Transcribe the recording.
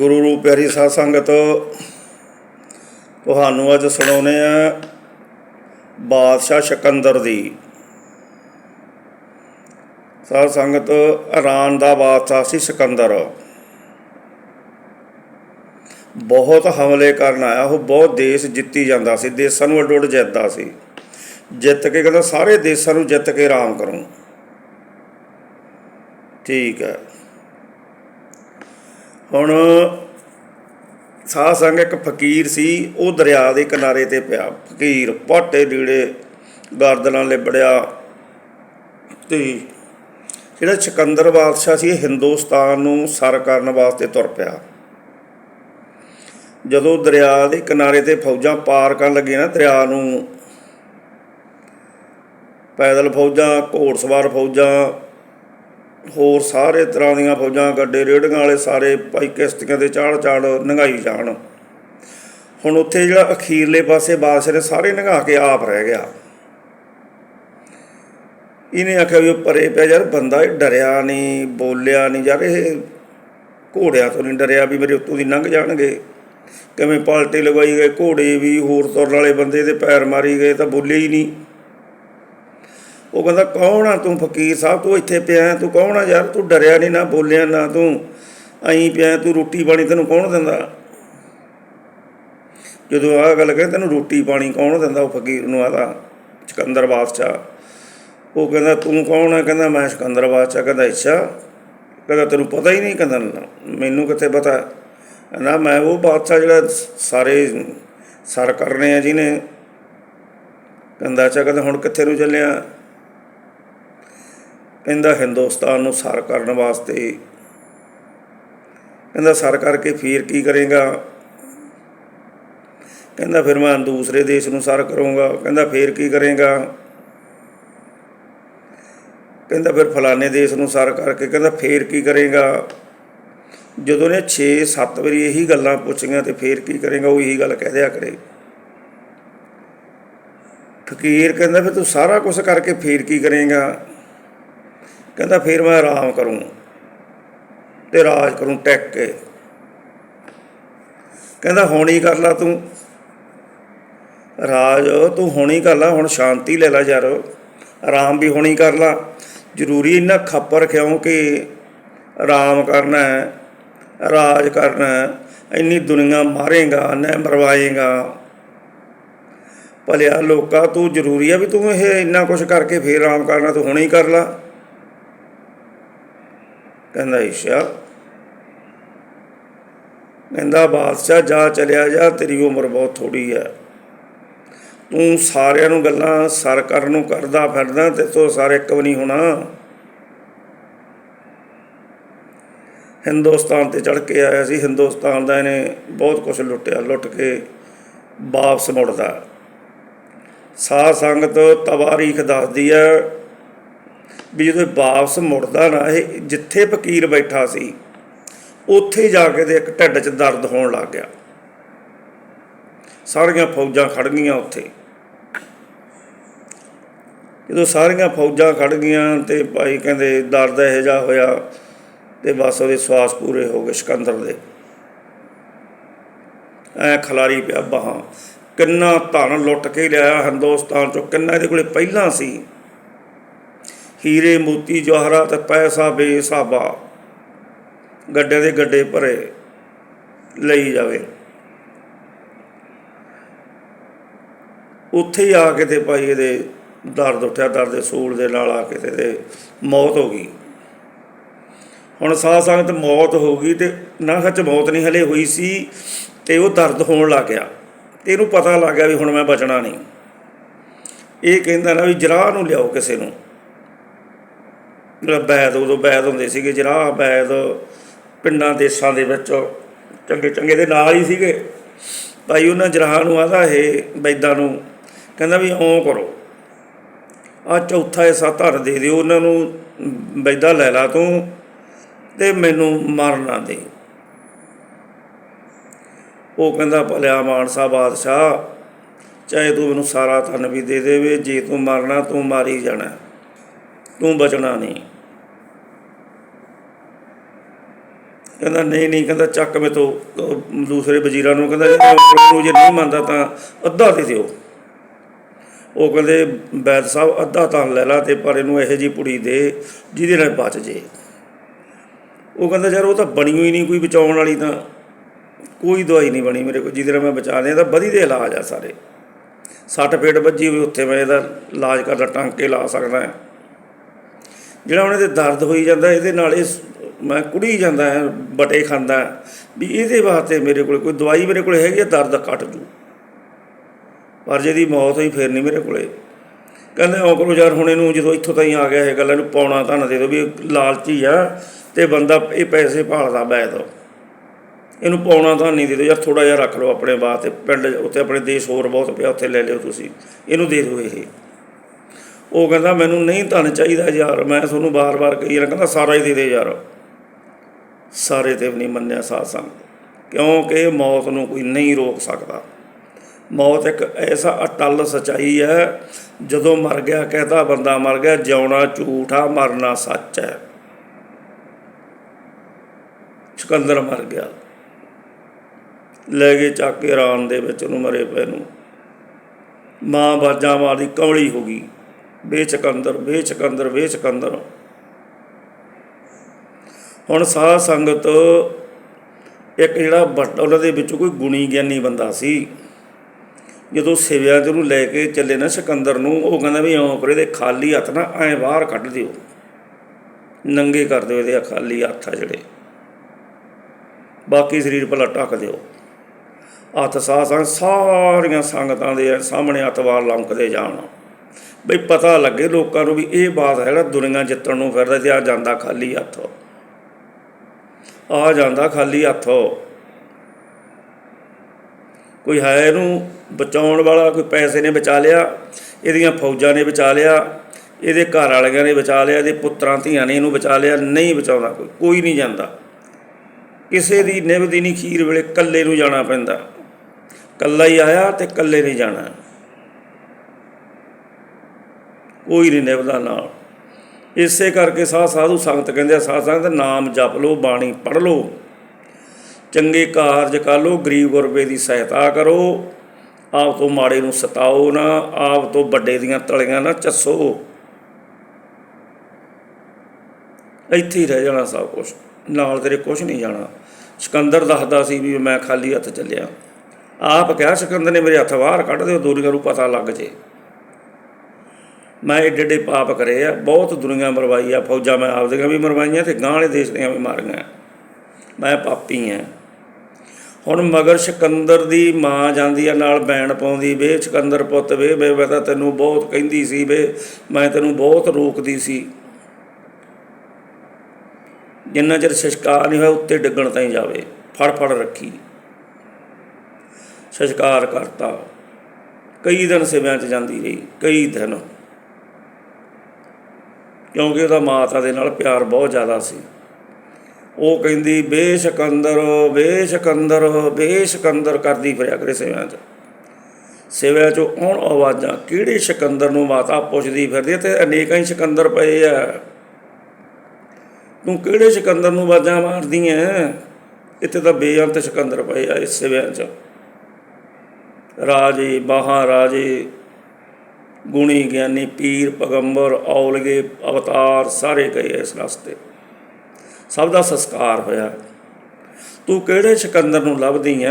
ਗੁਰੂ ਰੂਪ ਪਿਆਰੀ ਸਾਧ ਸੰਗਤ, ਤੁਹਾਨੂੰ ਅੱਜ ਸੁਣਾਉਨੇ ਆ ਬਾਦਸ਼ਾਹ ਸ਼ਕੰਦਰ ਦੀ। ਸਾਧ ਸੰਗਤ ਇਰਾਨ ਦਾ ਬਾਦਸ਼ਾਹ ਸੀ ਸਿਕੰਦਰ। ਬਹੁਤ ਹਮਲੇ ਕਰਨ ਆਇਆ, ਉਹ ਬਹੁਤ ਦੇਸ਼ ਜਿੱਤੀ ਜਾਂਦਾ ਸੀ, ਦੇਸ਼ਾਂ ਨੂੰ ਅੱਡੋ ਅੱਡ ਜਿੱਤਦਾ ਸੀ। ਜਿੱਤ ਕੇ ਕਹਿੰਦਾ, ਸਾਰੇ ਦੇਸ਼ਾਂ ਨੂੰ ਜਿੱਤ ਕੇ ਆਰਾਮ ਕਰੂੰ। ਠੀਕ ਹੈ। ਹੁਣ ਸਾਧ ਸੰਗ ਇੱਕ ਫਕੀਰ ਸੀ, ਉਹ ਦਰਿਆ ਦੇ ਕਿਨਾਰੇ ਤੇ ਪਿਆ। ਫਕੀਰ ਪਾਟੇ ਲੀੜੇ ਗਰਦਨਾਂ ਲਿਬੜਿਆ ਤੇ ਜਿਹੜਾ ਸਿਕੰਦਰ ਬਾਦਸ਼ਾਹ ਸੀ, ਇਹ ਹਿੰਦੁਸਤਾਨ ਨੂੰ ਸਰ ਕਰਨ ਵਾਸਤੇ ਤੁਰ ਪਿਆ। ਜਦੋਂ ਦਰਿਆ ਦੇ ਕਿਨਾਰੇ ਤੇ ਫੌਜਾਂ ਪਾਰ ਕਰਨ ਲੱਗੇ ਨਾ, ਦਰਿਆ ਨੂੰ ਪੈਦਲ ਫੌਜਾਂ, ਘੋੜਸਵਾਰ ਫੌਜਾਂ ਹੋਰ ਸਾਰੇ ਤਰ੍ਹਾਂ ਦੀਆਂ ਫੌਜਾਂ ਗੱਡੇ ਰੇੜੀਆਂ ਵਾਲੇ ਸਾਰੇ ਭਾਈ ਕਿਸ਼ਤੀਆਂ ਦੇ ਚਾੜ ਚਾੜ ਨੰਗਾਈ ਜਾਣ। ਹੁਣ ਉੱਥੇ ਜਿਹੜਾ ਅਖੀਰਲੇ ਪਾਸੇ ਬਾਦਸ਼ਾਹ ਨੇ ਸਾਰੇ ਨੰਗਾ ਕੇ ਆਪ ਰਹਿ ਗਿਆ। ਇਹਨੇ ਆਖਿਆ ਵੀ ਪਰੇ ਪਿਆ ਯਾਰ, ਬੰਦਾ ਇਹ ਡਰਿਆ ਨਹੀਂ, ਬੋਲਿਆ ਨਹੀਂ ਯਾਰ, ਇਹ ਘੋੜਿਆਂ ਤੋਂ ਨਹੀਂ ਡਰਿਆ ਵੀ ਮੇਰੇ ਉੱਤੋਂ ਦੀ ਲੰਘ ਜਾਣਗੇ। ਕਿਵੇਂ ਪਾਲਟੇ ਲਗਾਈ ਗਏ ਘੋੜੇ ਵੀ ਹੋਰ ਤੁਰਨ ਵਾਲੇ ਬੰਦੇ ਦੇ ਪੈਰ ਮਾਰੀ ਗਏ ਤਾਂ ਬੋਲੇ ਹੀ ਨਹੀਂ। ਉਹ ਕਹਿੰਦਾ, ਕੌਣ ਆ ਤੂੰ ਫਕੀਰ ਸਾਹਿਬ? ਤੂੰ ਇੱਥੇ ਪਿਆ ਤੂੰ ਕੌਣ ਆ ਯਾਰ? ਤੂੰ ਡਰਿਆ ਨਹੀਂ ਨਾ ਬੋਲਿਆ ਨਾ ਤੂੰ। ਐਂ ਪਿਆ ਤੂੰ ਰੋਟੀ ਪਾਣੀ ਤੈਨੂੰ ਕੌਣ ਦਿੰਦਾ? ਜਦੋਂ ਆਹ ਗੱਲ ਕਹੇ, ਤੈਨੂੰ ਰੋਟੀ ਪਾਣੀ ਕੌਣ ਦਿੰਦਾ? ਉਹ ਫਕੀਰ ਨੂੰ ਆਦਾ ਸਿਕੰਦਰ ਬਾਦਸ਼ਾਹ। ਉਹ ਕਹਿੰਦਾ, ਤੂੰ ਕੌਣ ਆ? ਕਹਿੰਦਾ, ਮੈਂ ਸਿਕੰਦਰ ਬਾਦਸ਼ਾਹ। ਕਹਿੰਦਾ, ਅੱਛਾ। ਕਹਿੰਦਾ, ਤੈਨੂੰ ਪਤਾ ਹੀ ਨਹੀਂ ਕਹਿੰਦਾ, ਮੈਨੂੰ ਕਿੱਥੇ ਪਤਾ? ਨਾ ਮੈਂ ਉਹ ਬਾਦਸ਼ਾਹ ਜਿਹੜਾ ਸਾਰੇ ਸਰ ਕਰਨੇ ਆ ਜਿਹਨੇ। ਕਹਿੰਦਾ, ਅੱਛਾ। ਕਹਿੰਦਾ, ਹੁਣ ਕਿੱਥੇ ਨੂੰ ਚੱਲਿਆ? ਕਹਿੰਦਾ ਹਿੰਦੁਸਤਾਨ ਨੂੰ ਸਰ ਕਰਨ ਵਾਸਤੇ। ਕਹਿੰਦਾ ਸਰ ਕਰਕੇ ਫਿਰ ਕੀ ਕਰੇਗਾ? ਕਹਿੰਦਾ ਫਿਰ ਮੈਂ ਦੂਸਰੇ ਦੇਸ਼ ਨੂੰ ਸਰ ਕਰੂੰਗਾ। ਕਹਿੰਦਾ ਫਿਰ ਕੀ ਕਰੇਗਾ? ਕਹਿੰਦਾ ਫਿਰ ਫਲਾਣੇ ਦੇਸ਼ ਨੂੰ ਸਰ ਕਰਕੇ ਕਹਿੰਦਾ ਫੇਰ ਕੀ ਕਰੇਗਾ? ਜਦੋਂ ਨੇ 6-7 ਵਾਰੀ ਇਹੀ ਗੱਲਾਂ ਪੁੱਛੀਆਂ ਤੇ ਫੇਰ ਕੀ ਕਰੇਗਾ? ਉਹ ਇਹੀ ਗੱਲ ਕਹਿ ਦਿਆ ਕਰੇ। ਫਕੀਰ ਕਹਿੰਦਾ ਫਿਰ ਤੂੰ ਸਾਰਾ ਕੁਝ ਕਰਕੇ ਫੇਰ ਕੀ ਕਰੇਗਾ? ਕਹਿੰਦਾ ਫਿਰ ਮੈਂ ਆਰਾਮ ਕਰੂੰ ਤੇ ਰਾਜ ਕਰੂੰ ਟੈਕ ਕੇ। ਕਹਿੰਦਾ ਹੁਣ ਹੀ ਕਰ ਲਾ ਤੂੰ। ਰਾਜ, ਤੂੰ ਹੁਣ ਹੀ ਕਰ ਲਾ, ਹੁਣ ਸ਼ਾਂਤੀ ਲੈ ਲੈ ਯਾਰ। ਆਰਾਮ ਵੀ ਹੁਣ ਕਰ ਲਾ। ਜ਼ਰੂਰੀ ਇੰਨਾ ਖੱਪਰ ਕਿਉਂ ਕਿ ਆਰਾਮ ਕਰਨਾ ਹੈ, ਰਾਜ ਕਰਨਾ ਇੰਨੀ ਦੁਨੀਆ ਮਾਰੇਗਾ ਨਾ ਮਰਵਾਏਗਾ। ਭਲਿਆ ਲੋਕਾ, ਤੂੰ ਜ਼ਰੂਰੀ ਆ ਵੀ ਤੂੰ ਇਹ ਇੰਨਾ ਕੁਝ ਕਰਕੇ ਫੇਰ ਆਰਾਮ ਕਰਨਾ, ਤੂੰ ਹੁਣੇ ਹੀ ਕਰ ਲਾ। ਕਹਿੰਦਾ, ਈਸ਼ਾ, ਕਹਿੰਦਾ, ਬਾਦਸ਼ਾਹ, ਜਾ ਚਲਿਆ ਜਾ, ਤੇਰੀ ਉਮਰ ਬਹੁਤ ਥੋੜੀ ਹੈ। ਤੂੰ ਸਾਰਿਆਂ ਨੂੰ ਗੱਲਾਂ ਸਰ ਕਰਨ ਨੂੰ ਕਰਦਾ ਫਿਰਦਾ, ਤੇ ਤੋ ਸਾਰੇ ਇੱਕ ਵੀ ਨਹੀਂ ਹੋਣਾ। ਹਿੰਦੁਸਤਾਨ ਤੇ ਚੜ ਕੇ ਆਇਆ ਸੀ। ਹਿੰਦੁਸਤਾਨ ਦਾ ਇਹਨੇ ਬਹੁਤ ਕੁਝ ਲੁੱਟਿਆ, ਲੁੱਟ ਕੇ ਵਾਪਸ ਮੁੜਦਾ। ਸਾਧ ਸੰਗਤ ਤਵਾਰੀਖ ਦੱਸਦੀ ਹੈ ਵੀ ਜਦੋਂ ਇਹ ਵਾਪਸ ਮੁੜਦਾ ਨਾ, ਇਹ ਜਿੱਥੇ ਫਕੀਰ ਬੈਠਾ ਸੀ, ਉੱਥੇ ਜਾ ਕੇ ਤੇ ਇੱਕ ਢਿੱਡ 'ਚ ਦਰਦ ਹੋਣ ਲੱਗ ਗਿਆ। ਸਾਰੀਆਂ ਫੌਜਾਂ ਖੜ ਗਈਆਂ ਉੱਥੇ। ਜਦੋਂ ਸਾਰੀਆਂ ਫੌਜਾਂ ਖੜ ਗਈਆਂ ਤੇ ਭਾਈ ਕਹਿੰਦੇ ਦਰਦ ਇਹੋ ਜਿਹਾ ਹੋਇਆ ਤੇ ਬਸ ਉਹਦੇ ਸਵਾਸ ਪੂਰੇ ਹੋ ਗਏ ਸਿਕੰਦਰ ਦੇ। ਐ ਖਲਾਰੀ ਪਿਆ ਬਾਹਾਂ। ਕਿੰਨਾ ਧਨ ਲੁੱਟ ਕੇ ਲਿਆ ਹਿੰਦੁਸਤਾਨ ਚੋਂ, ਕਿੰਨਾ ਇਹਦੇ ਕੋਲੇ ਪਹਿਲਾਂ ਸੀ। ਹੀਰੇ ਮੋਤੀ ਜਵਾਹਰਾਤ ਪੈਸਾ ਬੇਸਾਬਾ ਗੱਡੇ ਦੇ ਗੱਡੇ ਭਰੇ ਲਈ ਜਾਵੇ। ਉੱਥੇ ਹੀ ਆ ਕੇ ਤੇ ਭਾਈ ਇਹਦੇ ਦਰਦ ਉੱਠਿਆ, ਦਰਦ ਦੇ ਸੂਲ ਦੇ ਨਾਲ ਆ ਕੇ ਤੇ ਇਹਦੇ ਮੌਤ ਹੋ ਗਈ। ਹੁਣ ਸਾਧ ਸੰਗਤ ਮੌਤ ਹੋ ਗਈ ਤੇ ਨਾ ਸੱਚ ਮੌਤ ਨਹੀਂ ਹਲੇ ਹੋਈ ਸੀ ਤੇ ਉਹ ਦਰਦ ਹੋਣ ਲੱਗ ਗਿਆ। ਤੇ ਇਹਨੂੰ ਪਤਾ ਲੱਗ ਗਿਆ ਵੀ ਹੁਣ ਮੈਂ ਬਚਣਾ ਨਹੀਂ। ਇਹ ਕਹਿੰਦਾ ਨਾ ਵੀ ਜਰਾਹ ਨੂੰ ਲਿਆਓ ਕਿਸੇ ਨੂੰ। ਬੈਦ, ਉਦੋਂ ਬੈਦ ਹੁੰਦੇ ਸੀਗੇ ਜਰਾਹ ਬੈਦ ਪਿੰਡਾਂ, ਦੇਸਾਂ ਦੇ ਵਿੱਚ ਚੰਗੇ ਚੰਗੇ ਦੇ ਨਾਲ ਹੀ ਸੀਗੇ। ਭਾਈ ਉਹਨਾਂ ਜਰਾਹ ਨੂੰ ਆਦਾ ਇਹ ਬੈਦਾਂ ਨੂੰ, ਕਹਿੰਦਾ ਵੀ ਓਂ ਕਰੋ ਆ ਚੌਥਾ ਹਿੱਸਾ ਧਰ ਦੇ ਦਿਓ, ਉਹਨਾਂ ਨੂੰ ਬੈਦਾ ਲੈ ਲਾ ਤੂੰ ਤੇ ਮੈਨੂੰ ਮਰਨਾ ਦੇ। ਉਹ ਕਹਿੰਦਾ, ਭਲਿਆ ਮਾਨਸਾ ਬਾਦਸ਼ਾਹ, ਚਾਹੇ ਤੂੰ ਮੈਨੂੰ ਸਾਰਾ ਧਨ ਵੀ ਦੇ ਦੇਵੇ, ਜੇ ਤੂੰ ਮਰਨਾ, ਤੂੰ ਮਾਰੀ ਜਾਣਾ, ਤੂੰ ਬਚਣਾ ਨਹੀਂ। ਕਹਿੰਦਾ ਨਹੀਂ ਨਹੀਂ, ਕਹਿੰਦਾ ਚੱਕ ਮੇ ਤੋਂ ਦੂਸਰੇ ਵਜ਼ੀਰਾਂ ਨੂੰ, ਕਹਿੰਦਾ ਜੇ ਜੇ ਨਹੀਂ ਮੰਨਦਾ ਤਾਂ ਅੱਧਾ ਦੇ ਦਿਓ। ਉਹ ਕਹਿੰਦੇ, ਬੈਦ ਸਾਹਿਬ ਅੱਧਾ ਤਾਂ ਲੈ ਲਾ ਤੇ ਪਰ ਇਹਨੂੰ ਇਹੋ ਜੀ ਪੁੜੀ ਦੇ, ਜਿਹਦੇ ਨਾਲ ਬਚ ਜੇ। ਉਹ ਕਹਿੰਦਾ, ਯਾਰ ਉਹ ਤਾਂ ਬਣੀ ਹੋਈ ਨਹੀਂ ਕੋਈ ਬਚਾਉਣ ਵਾਲੀ ਤਾਂ। ਕੋਈ ਦਵਾਈ ਨਹੀਂ ਬਣੀ ਮੇਰੇ ਕੋਲ, ਜਿਹਦੇ ਨਾਲ ਮੈਂ ਬਚਾ ਲਿਆ ਤਾਂ ਬਦੀ ਦੇ ਇਲਾਜ ਆ ਸਾਰੇ। ਸੱਟ ਪੇਟ ਵੱਜੀ ਹੋਈ, ਉੱਥੇ ਮੈਂ ਇਹਦਾ ਇਲਾਜ ਕਰਦਾ, ਟਾਂਕੇ ਲਾ ਸਕਦਾ। ਜਿਹੜਾ ਉਹਨੇ ਤੇ ਦਰਦ ਹੋਈ ਜਾਂਦਾ, ਇਹਦੇ ਨਾਲ ਇਹ ਮੈਂ ਕੁੜੀ ਜਾਂਦਾ ਹੈ, ਬਟੇ ਖਾਂਦਾ ਵੀ ਇਹਦੇ ਵਾਸਤੇ ਮੇਰੇ ਕੋਲ ਕੋਈ ਦਵਾਈ ਮੇਰੇ ਕੋਲ ਹੈਗੀ ਆ ਦਰਦ ਕੱਟ ਜੂ ਪਰ ਜਿਹਦੀ ਮੌਤ ਹੋਈ, ਫਿਰ ਨਹੀਂ ਮੇਰੇ ਕੋਲੇ। ਕਹਿੰਦੇ, ਉਹ ਕਰੋ ਯਾਰ, ਹੁਣ ਇਹਨੂੰ ਜਦੋਂ ਇੱਥੋਂ ਤਾਈਂ ਆ ਗਿਆ ਇਹ ਗੱਲ, ਇਹਨੂੰ ਪਾਉਣਾ ਤਾਂ ਨਾ ਦੇ ਦਿਓ ਵੀ ਲਾਲਚੀ ਆ ਤੇ ਬੰਦਾ ਇਹ ਪੈਸੇ ਭਾਲਦਾ ਬੈਦ। ਇਹਨੂੰ ਪਾਉਣਾ ਤਾਂ ਨਹੀਂ ਦੇ ਦਿਓ, ਯਾਰ ਥੋੜਾ ਜਿਹਾ ਰੱਖ ਲਓ ਆਪਣੇ ਵਾਸਤੇ, ਪਿੰਡ ਉੱਥੇ ਆਪਣੇ ਦੇਸ਼ ਹੋਰ ਬਹੁਤ ਪਿਆ, ਉੱਥੇ ਲੈ ਲਿਓ ਤੁਸੀਂ। ਇਹਨੂੰ ਦੇ ਦਿਓ ਇਹ। ਉਹ ਕਹਿੰਦਾ, ਮੈਨੂੰ ਨਹੀਂ ਧਨ ਚਾਹੀਦਾ ਯਾਰ, ਮੈਂ ਤੁਹਾਨੂੰ ਬਾਰ-ਬਾਰ ਕਹੀ ਜਾਂਦਾ, ਕਹਿੰਦਾ, ਸਾਰਾ ਹੀ ਦੇ ਦੇ ਯਾਰ। ਸਾਰੇ ਤੇ ਵੀ ਨਹੀਂ ਮੰਨਿਆ ਸਾਧ ਸੰਗ। ਕਿਉਂਕਿ ਮੌਤ ਨੂੰ ਕੋਈ ਨਹੀਂ ਰੋਕ ਸਕਦਾ। ਮੌਤ ਇੱਕ ਐਸਾ ਅਟਲ ਸਚਾਈ ਹੈ, ਜਦੋਂ ਮਰ ਗਿਆ ਕਹਤਾ ਬੰਦਾ ਮਰ ਗਿਆ, ਜਿਉਣਾ ਝੂਠਾ, ਮਰਨਾ ਸੱਚ ਹੈ। ਸਿਕੰਦਰ ਮਰ ਗਿਆ। ਲੈ ਗਏ ਚੱਕ ਕੇ ਰਾਨ ਦੇ ਵਿੱਚ ਉਹਨੂੰ ਮਰੇ ਪਏ ਨੂੰ। ਮਾਂ ਬਾਜਾਂ ਵਾਲੀ ਕਮਲੀ ਹੋ ਗਈ। ਬੇਚਕੰਦਰ ਬੇਚਕੰਦਰ ਬੇਚਕੰਦਰ ਹੁਣ ਸਾਧ ਸੰਗਤ ਇੱਕ ਜਿਹੜਾ ਵੱਡਾ ਉਹਨਾਂ ਦੇ ਵਿੱਚੋਂ ਕੋਈ ਗੁਣੀ ਗਿਆਨੀ ਬੰਦਾ ਸੀ, ਜਦੋਂ ਸਿਵਿਆਂ 'ਚ ਉਹਨੂੰ ਲੈ ਕੇ ਚੱਲੇ ਨਾ ਸਿਕੰਦਰ ਨੂੰ, ਉਹ ਕਹਿੰਦਾ ਵੀ ਆਉਂ ਪਰ ਇਹਦੇ ਖਾਲੀ ਹੱਥ ਨਾ ਐਂ ਬਾਹਰ ਕੱਢ ਦਿਓ। ਨੰਗੇ ਕਰ ਦਿਓ ਇਹਦੇ ਆਹ ਖਾਲੀ ਹੱਥ ਆ ਜਿਹੜੇ। ਬਾਕੀ ਸਰੀਰ ਭਲਾ ਢੱਕ ਦਿਓ। ਹੱਥ ਸਾਹ ਸੰਗ ਸਾਰੀਆਂ ਸੰਗਤਾਂ ਦੇ ਸਾਹਮਣੇ ਹੱਥਵਾਰ ਲੰਕਦੇ ਜਾਣ। ਬਈ ਪਤਾ ਲੱਗੇ ਲੋਕਾਂ ਨੂੰ ਵੀ ਇਹ ਬਾਤ ਹੈ ਜਿਹੜਾ ਦੁਨੀਆ ਜਿੱਤਣ ਨੂੰ ਫਿਰਦਾ ਤੇ ਆ ਜਾਂਦਾ ਖਾਲੀ ਹੱਥ। ਆ ਜਾਂਦਾ ਖਾਲੀ ਹੱਥ। ਕੋਈ ਹੈ ਇਹਨੂੰ ਬਚਾਉਣ ਵਾਲਾ, ਕੋਈ ਪੈਸੇ ਨੇ ਬਚਾ ਲਿਆ, ਇਹਦੀਆਂ ਫੌਜਾਂ ਨੇ ਬਚਾ ਲਿਆ, ਇਹਦੇ ਘਰ ਵਾਲਿਆਂ ਨੇ ਬਚਾ ਲਿਆ, ਇਹਦੇ ਪੁੱਤਰਾਂ ਧੀਆਂ ਨੇ ਇਹਨੂੰ ਬਚਾ ਲਿਆ, ਨਹੀਂ ਬਚਾਉਂਦਾ ਕੋਈ ਕੋਈ ਨਹੀਂ ਜਾਂਦਾ। ਕਿਸੇ ਦੀ ਨਿਭਦੀ ਨਹੀਂ ਖੀਰ ਵੇਲੇ ਕੱਲੇ ਨੂੰ ਜਾਣਾ ਪੈਂਦਾ। ਕੱਲਾ ਹੀ ਆਇਆ ਤੇ ਕੱਲੇ ਨਹੀਂ ਜਾਣਾ। ਕੋਈ ਨਹੀਂ ਨਿਭਦਾ ਨਾਲ। ਇਸੇ ਕਰਕੇ ਸਾਧ ਸਾਧੂ ਸੰਗਤ ਕਹਿੰਦੇ ਆ, ਸਾਧ ਸੰਗਤ, ਨਾਮ ਜਪ ਲਓ, ਬਾਣੀ ਪੜ੍ਹ ਲਓ। ਚੰਗੇ ਕਾਰਜ ਕਰ ਲਓ, ਗਰੀਬ ਗੁਰਬੇ ਦੀ ਸਹਾਇਤਾ ਕਰੋ। ਆਪ ਤੋਂ ਮਾੜੇ ਨੂੰ ਸਤਾਓ ਨਾ, ਆਪ ਤੋਂ ਵੱਡੇ ਦੀਆਂ ਤਲੀਆਂ ਨਾ ਚੱਸੋ। ਇੱਥੇ ਹੀ ਰਹਿ ਜਾਣਾ ਸਭ ਕੁਝ ਨਾਲ ਤੇਰੇ ਕੁਝ ਨਹੀਂ ਜਾਣਾ। ਸਿਕੰਦਰ ਦੱਸਦਾ ਸੀ ਵੀ ਮੈਂ ਖਾਲੀ ਹੱਥ ਚੱਲਿਆ। ਆਪ ਕਿਹਾ, ਸਿਕੰਦਰ ਨੇ ਮੇਰੇ ਹੱਥ ਬਾਹਰ ਕੱਢ ਦਿਓ ਦੁਨੀਆ ਨੂੰ ਪਤਾ ਲੱਗ ਜੇ। ਮੈਂ ਏਡੇ ਏਡੇ ਪਾਪ ਕਰੇ ਆ, ਬਹੁਤ ਦੁਨੀਆ ਮਰਵਾਈ ਆ, ਫੌਜਾਂ ਮੈਂ ਆਪਦੀਆਂ ਵੀ ਮਰਵਾਈਆਂ ਤੇ ਗਾਂ ਵਾਲੇ ਦੇਸ਼ ਦੀਆਂ ਵੀ ਮਾਰੀਆਂ। ਮੈਂ ਪਾਪੀ ਆ। ਹੁਣ ਮਗਰ ਸਿਕੰਦਰ ਦੀ ਮਾਂ ਜਾਂਦੀ ਆ, ਨਾਲ ਬੈਣ ਪਾਉਂਦੀ ਵੇ, ਸਿਕੰਦਰ ਪੁੱਤ ਵੇ ਵੇ ਮੈਂ ਤਾਂ ਤੈਨੂੰ ਬਹੁਤ ਕਹਿੰਦੀ ਸੀ ਵੇ, ਮੈਂ ਤੈਨੂੰ ਬਹੁਤ ਰੋਕਦੀ ਸੀ। ਜਿੰਨਾ ਚਿਰ ਸ਼ਸ਼ਕਾਰ ਨਹੀਂ ਹੋਇਆ, ਉੱਤੇ ਡਿੱਗਣ ਤਾਈਂ ਜਾਵੇ ਫੜ ਫੜ ਰੱਖੀ। ਸ਼ਸ਼ਕਾਰ ਕਰਤਾ। ਕਈ ਦਿਨ ਸਿਵਿਆਂ 'ਚ ਜਾਂਦੀ ਰਹੀ, ਕਈ ਦਿਨ ਕਿਉਂਕਿ ਉਹਦਾ ਮਾਤਾ ਦੇ ਨਾਲ ਪਿਆਰ ਬਹੁਤ ਜ਼ਿਆਦਾ ਸੀ। ਉਹ ਕਹਿੰਦੀ ਬੇਸ਼ਕੰਦਰ ਬੇਸ਼ਕੰਦਰ ਬੇਸ਼ਕੰਦਰ ਕਰਦੀ ਫਿਰਿਆ ਕਰੇ ਸਿਵਿਆਂ 'ਚ। ਸਿਵਿਆਂ 'ਚੋਂ ਆਉਣ ਆਵਾਜ਼ਾਂ ਕਿਹੜੇ ਸਕੰਦਰ ਨੂੰ ਮਾਤਾ ਪੁੱਛਦੀ ਫਿਰਦੀ ਹੈ ਤੇ ਅਨੇਕਾਂ ਹੀ ਸਿਕੰਦਰ ਪਏ ਆ। ਤੂੰ ਕਿਹੜੇ ਸਕੰਦਰ ਨੂੰ ਆਵਾਜ਼ਾਂ ਮਾਰਦੀ ਐ? ਇੱਥੇ ਤਾਂ ਬੇਅੰਤ ਸਕੰਦਰ ਪਏ ਆ ਇਸ ਸਿਵਿਆਂ 'ਚ। ਰਾਜੇ, ਮਹਾਰਾਜੇ ਗੁਣੀ ਗਿਆਨੀ ਪੀਰ ਪਗੰਬਰ, ਔਲਗੇ, ਅਵਤਾਰ ਸਾਰੇ ਗਏ ਇਸ ਰਸਤੇ। ਸਭ ਦਾ ਸੰਸਕਾਰ ਹੋਇਆ। ਤੂੰ ਕਿਹੜੇ ਸਿਕੰਦਰ ਨੂੰ ਲੱਭਦੀ ਐ